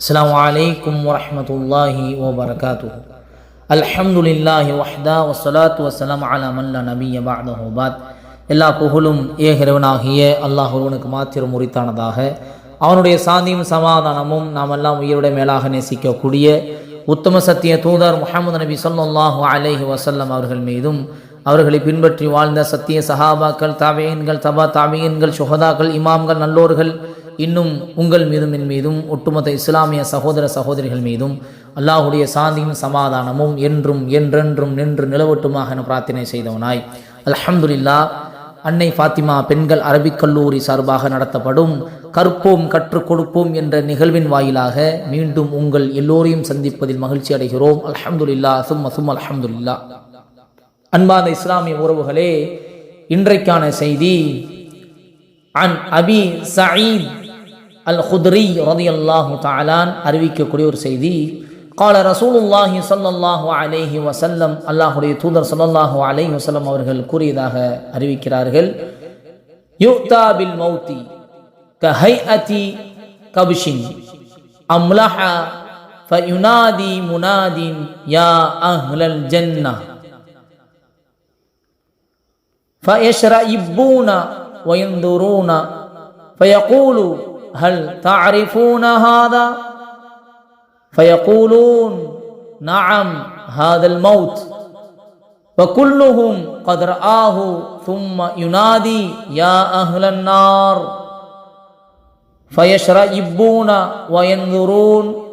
السلام عليكم ورحمة الله وبركاته الحمد لله وحده والصلاة والسلام على من لا نبي بعده بعد எல்லா புகழும் ஏகிறவனாகிய அல்லாஹ் ஒருவனுக்கு மாத்திரம் உரித்தானதாக அவனுடைய சாந்தியும் சமாதானமும் நாம் எல்லாம் உயிருடைய மேலாக நேசிக்கக்கூடிய உத்தம சத்திய தூதர் முஹம்மது நபி ஸல்லல்லாஹு அலைஹி வஸல்லம் அவர்கள் மீதும் அவர்களை பின்பற்றி வாழ்ந்த சத்திய சஹாபாக்கள் தாபியன்கள் தபா தாபியன்கள் சுஹதாக்கள் இமாம்கள் நல்லோர்கள் இன்னும் உங்கள் மீதும் என் மீதும் ஒட்டுமொத்த இஸ்லாமிய சகோதர சகோதரிகள் மீதும் அல்லாஹுடைய சாந்தியும் சமாதானமும் என்றும் என்றென்றும் நின்று நிலவட்டுமாக என பிரார்த்தனை செய்தவனாய். அலஹம்துல்லா அன்னை ஃபாத்திமா பெண்கள் அரபிக் கல்லூரி சார்பாக நடத்தப்படும் கற்போம் கற்றுக் கொடுப்போம் என்ற நிகழ்வின் வாயிலாக மீண்டும் உங்கள் எல்லோரையும் சந்திப்பதில் மகிழ்ச்சி அடைகிறோம். அலஹம்துல்லா சும் அசும் அலஹம்துல்லா அன்பாந்த இஸ்லாமிய உறவுகளே இன்றைக்கான செய்தி அன் அபி சயீத் அல் குத்ரி ரதியல்லாஹு தாலான் அறிவிக்கக்கூடிய ஒரு செய்தி கால ரசூலுல்லாஹி ஸல்லல்லாஹு அலைஹி வஸல்லம் அல்லாஹ்வுடைய தூதர் ஸல்லல்லாஹு அலைஹி வஸல்லம் அவர்கள் கூறியதாக அறிவிக்கிறார்கள் யுக்தா பில் மௌத்தி கஹைஅதி கபிஷின் அம்லஹ فينادي مناد يا أهل الجنة فيشرئبون وينظرون فيقول هل تعرفون هذا؟ فيقولون نعم هذا الموت. وكلهم قد رآه ثم ينادي يا أهل النار. فيشرئبون وينظرون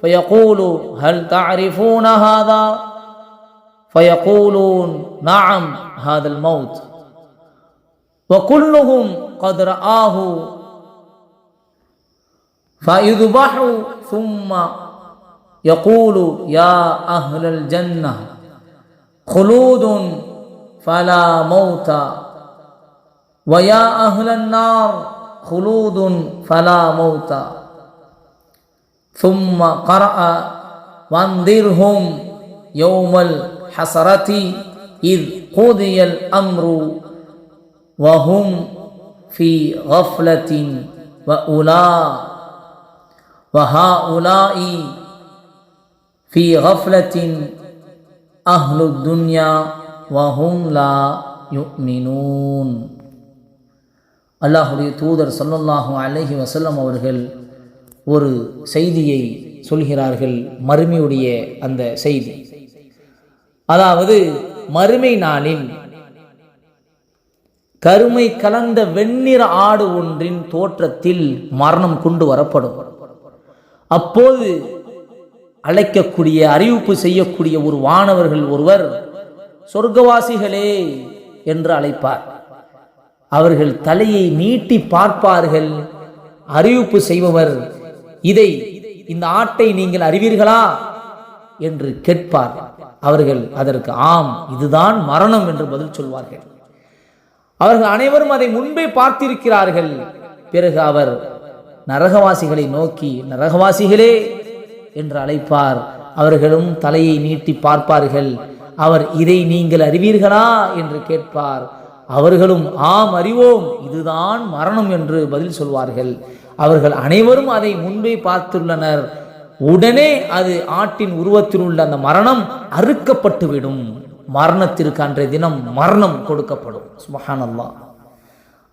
فيقول هل تعرفون هذا؟ فيقولون نعم هذا الموت. وكلهم قد رآه فيذبح ثم يقول يا أهل الجنة خلود فلا موت ويا أهل النار خلود فلا موت ثم قرأ وانذرهم يوم الحسرة إذ قضي الأمر وهم في غفلة وأولئك وهؤلاء في غفلة أهل الدنيا وهم لا يؤمنون அல்லாஹுடைய தூதர் சொல்லல்லாஹு அலைஹி வசல்லம் அவர்கள் ஒரு செய்தியை சொல்கிறார்கள் மறுமையுடைய அந்த செய்தி அதாவது மறுமை நாளில் கருமை கலந்த வெண்ணிற ஆடு ஒன்றின் தோற்றத்தில் மரணம் கொண்டு வரப்படும் அப்போது அழைக்கக்கூடிய அறிவிப்பு செய்யக்கூடிய ஒரு வானவர்கள் ஒருவர் சொர்க்கவாசிகளே என்று அழைப்பார். அவர்கள் தலையை நீட்டி பார்ப்பார்கள் அறிவிப்பு செய்பவர் இதை இந்த ஆட்டை நீங்கள் அறிவீர்களா? என்று கேட்பார். அவர்கள் அதற்கு ஆம் இதுதான் மரணம் என்று பதில் சொல்வார்கள். அவர்கள் அனைவரும் அதை முன்பே பார்த்திருக்கிறார்கள். பிறகு அவர் நரகவாசிகளை நோக்கி நரகவாசிகளே என்று அழைப்பார். அவர்களும் தலையை நீட்டி பார்ப்பார்கள். அவர் இதை நீங்கள் அறிவீர்களா? என்று கேட்பார். அவர்களும் ஆம் அறிவோம். இதுதான் மரணம் என்று பதில் சொல்வார்கள். அவர்கள் அனைவரும் அதை முன்பே பார்த்துள்ளனர். உடனே அது ஆட்டின் உருவத்தில் உள்ள அந்த மரணம் அறுக்கப்பட்டுவிடும். மரணத்திற்கு அன்றைய தினம் மரணம் கொடுக்கப்படும். சுமஹான் அல்லா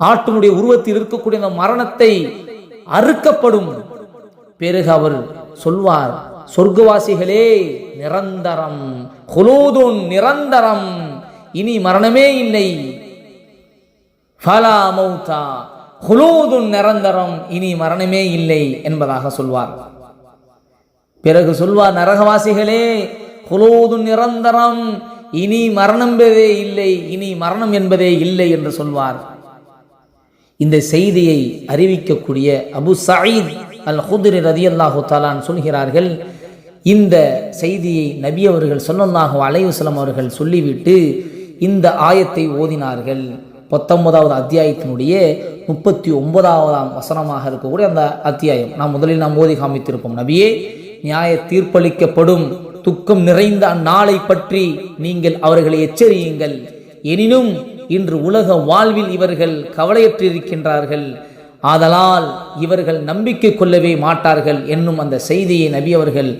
ஆட்டினுடைய உருவத்தில் இருக்கக்கூடிய அந்த மரணத்தை அறுக்கப்படும். பிறகு அவர் சொல்வார் சொர்க்கவாசிகளே நிரந்தரம். குலூதுன் நிரந்தரம். இனி மரணமே இல்லை. ஃபலா மௌதா குலூதுன் நிரந்தரம். இனி மரணமே இல்லை என்பதாக சொல்வார். பிறகு சொல்வார் நரகவாசிகளே குலூதுன் நிரந்தரம். இனி மரணம் என்பதே இல்லை. இனி மரணம் என்பதே இல்லை என்று சொல்வார். இந்த செய்தியை அறிவிக்கக்கூடிய அபு சயீத் அல் ஹுதிரி ரதி அல்லாஹு தாலான் சொல்கிறார்கள் இந்த செய்தியை நபி அவர்கள் சொல்லல்லாஹு அலைவசலம் அவர்கள் சொல்லிவிட்டு இந்த ஆயத்தை ஓதினார்கள். பத்தொன்பதாவது அத்தியாயத்தினுடைய முப்பத்தி ஒன்பதாவதாம் வசனமாக இருக்கக்கூடிய அந்த அத்தியாயம். நாம் முதலில் நாம் ஓதி காமித்திருப்போம். நபியே நியாய தீர்ப்பளிக்கப்படும் துக்கம் நிறைந்த அந்நாளை பற்றி நீங்கள் அவர்களை எச்சரியுங்கள். எனினும் இன்று உலக வாழ்வில் இவர்கள் கவலையற்றிருக்கின்றார்கள். ஆதலால் இவர்கள் நம்பிக்கை கொள்ளவே மாட்டார்கள் என்னும் அந்த செய்தியை நபி அவர்கள்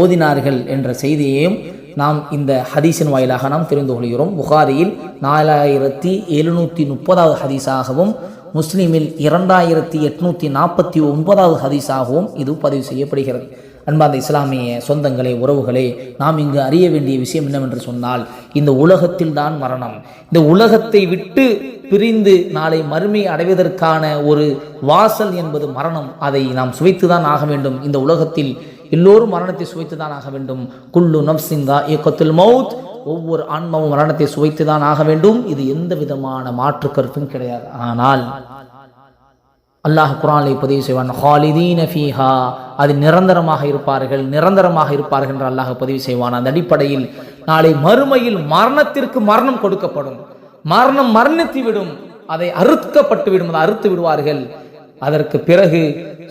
ஓதினார்கள் என்ற செய்தியையும் நாம் இந்த ஹதீஸின் வாயிலாக நாம் தெரிந்து கொள்கிறோம். புகாரியில் நாலாயிரத்தி எழுநூற்றி முப்பதாவது ஹதீஸாகவும் முஸ்லீமில் இரண்டாயிரத்தி எட்நூற்றி நாற்பத்தி ஒன்பதாவது ஹதீஸாகவும் இது பதிவு செய்யப்படுகிறது. அன்பார்ந்த இஸ்லாமிய சொந்தங்களே உறவுகளே நாம் இங்கு அறிய வேண்டிய விஷயம் என்னவென்று சொன்னால் இந்த உலகத்தில் தான் மரணம். இந்த உலகத்தை விட்டு பிரிந்து நாளை மறுமை அடைவதற்கான ஒரு வாசல் என்பது மரணம். அதை நாம் சுவைத்துதான் ஆக வேண்டும். இந்த உலகத்தில் எல்லோரும் மரணத்தை சுவைத்துதான் ஆக வேண்டும். குல்லு நப்சிங்கா இயக்கத்தில் மவுத். ஒவ்வொரு ஆன்மாவும் மரணத்தை சுவைத்துதான் ஆக வேண்டும். இது எந்த விதமான மாற்று கருத்தும் கிடையாது. ஆனால் அல்லாஹ் குரானை பதிவு செய்வான் ஹாலிதீன ஃபீஹா அது நிரந்தரமாக இருப்பார்கள் நிரந்தரமாக இருப்பார்கள் என்று அல்லாஹ் பதிவு செய்வான். அந்த அடிப்படையில் நாளை மறுமையில் மரணத்திற்கு மரணம் கொடுக்கப்படும். மரணம் மரணித்து விடும் அதை அறுக்கப்பட்டு விடும் அதை அறுத்து விடுவார்கள். அதற்கு பிறகு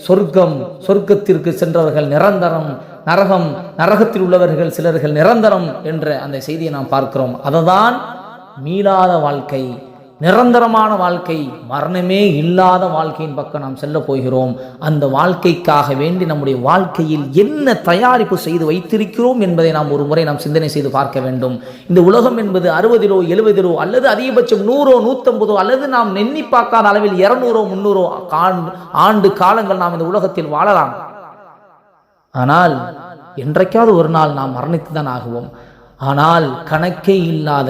சொர்க்கம் சொர்க்கத்திற்கு சென்றவர்கள் நிரந்தரம் நரகம் நரகத்தில் உள்ளவர்கள் சிலர்கள் நிரந்தரம் என்ற அந்த செய்தியை நாம் பார்க்கிறோம். அததான் மீளாத வாழ்க்கை. நிரந்தரமான வாழ்க்கை மரணமே இல்லாத வாழ்க்கையின் பக்கம் நாம் செல்ல போகிறோம். அந்த வாழ்க்கைக்காக வேண்டி நம்முடைய வாழ்க்கையில் என்ன தயாரிப்பு செய்து வைத்திருக்கிறோம் என்பதை நாம் ஒரு முறை நாம் சிந்தனை செய்து பார்க்க வேண்டும். இந்த உலகம் என்பது அறுபதிலோ எழுபதிலோ அல்லது அதிகபட்சம் நூறோ நூற்றம்பதோ அல்லது நாம் நெண்ணி பார்க்காத அளவில் இருநூறோ முந்நூறோ ஆண்டு காலங்கள் நாம் இந்த உலகத்தில் வாழலாம். ஆனால் என்றைக்காவது ஒரு நாள் நாம் மரணித்து தான் ஆகுவோம். ஆனால் கணக்கே இல்லாத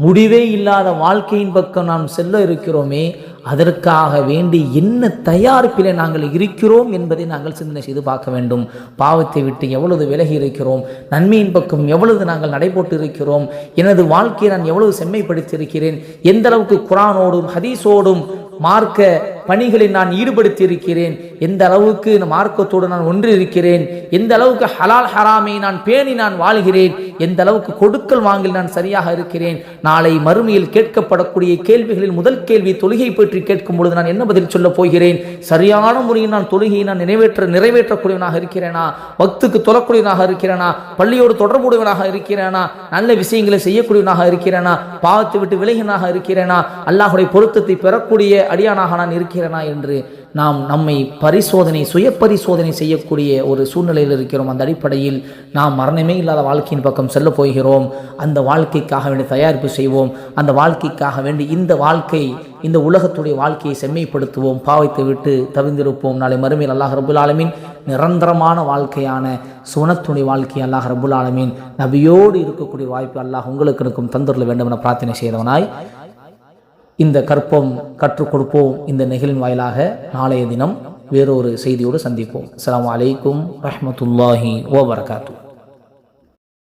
முடிவே இல்லாத வாழ்க்கையின் பக்கம் நாம் செல்ல இருக்கிறோமே அதற்காக வேண்டி என்ன தயாரிப்பில் நாங்கள் இருக்கிறோம் என்பதை நாங்கள் சிந்தனை செய்து பார்க்க வேண்டும். பாவத்தை விட்டு எவ்வளவு விலகி இருக்கிறோம் நன்மையின் பக்கம் எவ்வளவு நாங்கள் நடைபோட்டு இருக்கிறோம் எனது வாழ்க்கையை நான் எவ்வளவு செம்மைப்படுத்தி இருக்கிறேன் எந்த அளவுக்கு குரானோடும் ஹதீஸோடும் மார்க்க பணிகளில் நான் ஈடுபடுத்தி இருக்கிறேன் எந்த அளவுக்கு மார்க்கத்தோடு நான் ஒன்று இருக்கிறேன் எந்த அளவுக்கு ஹலால் ஹராமை நான் பேணி நான் வாழ்கிறேன். எந்த அளவுக்கு கொடுக்கல் வாங்கில் நான் சரியாக இருக்கிறேன். நாளை மறுமையில் கேட்கப்படக்கூடிய கேள்விகளில் முதல் கேள்வி தொழுகை பற்றி கேட்கும் பொழுது நான் என்ன பதில் சொல்ல போகிறேன்? சரியான முறையில் நான் தொழுகையை நான் நிறைவேற்ற நிறைவேற்றக்கூடியவனாக இருக்கிறேனா? பக்துக்கு தொழக்கூடியவனாக இருக்கிறேனா? பள்ளியோடு தொடர்புடையவனாக இருக்கிறேனா? நல்ல விஷயங்களை செய்யக்கூடியவனாக இருக்கிறேனா? பாவத்தை விட்டு விலகினாக இருக்கிறேனா? அல்லாஹுடைய பொருத்தத்தை பெறக்கூடிய அடியானாக நான் இருக்கிறேன். என்று நாம் நம்மை பரிசோதனை சுய பரிசோதனை செய்யக்கூடிய ஒரு சூழ்நிலையில் இருக்கிறோம். அந்த அடிப்படையில் நாம் மரணமே இல்லாத வாழ்க்கையின் பக்கம் செல்ல போகிறோம். அந்த வாழ்க்கைக்காக வேண்டி தயாரிப்பு செய்வோம். அந்த வாழ்க்கைக்காக வேண்டி இந்த வாழ்க்கை இந்த உலகத்துடைய வாழ்க்கையை செம்மைப்படுத்துவோம். பாவத்தை விட்டு தவிர்ந்திருப்போம் நாளை மறுமையில் அல்லாஹ் ரபுல் ஆலமின் நிரந்தரமான வாழ்க்கையான சுனத்துணை வாழ்க்கை அல்லாஹ் ரபுல் ஆலமின் நபியோடு இருக்கக்கூடிய வாய்ப்பு அல்லாஹ் உங்களுக்கு இருக்கும் தந்துள்ள வேண்டும் என பிரார்த்தனை செய்தவனாய் இந்த கற்பம் கற்றுக் கொடுப்போம் இந்த நிகழ்வின் வாயிலாக நாளைய தினம் வேறொரு செய்தியோடு சந்திப்போம். அஸ்லாம் வலைக்கும் ரஹமத்துல்லாஹி ஓபர்காத்தூ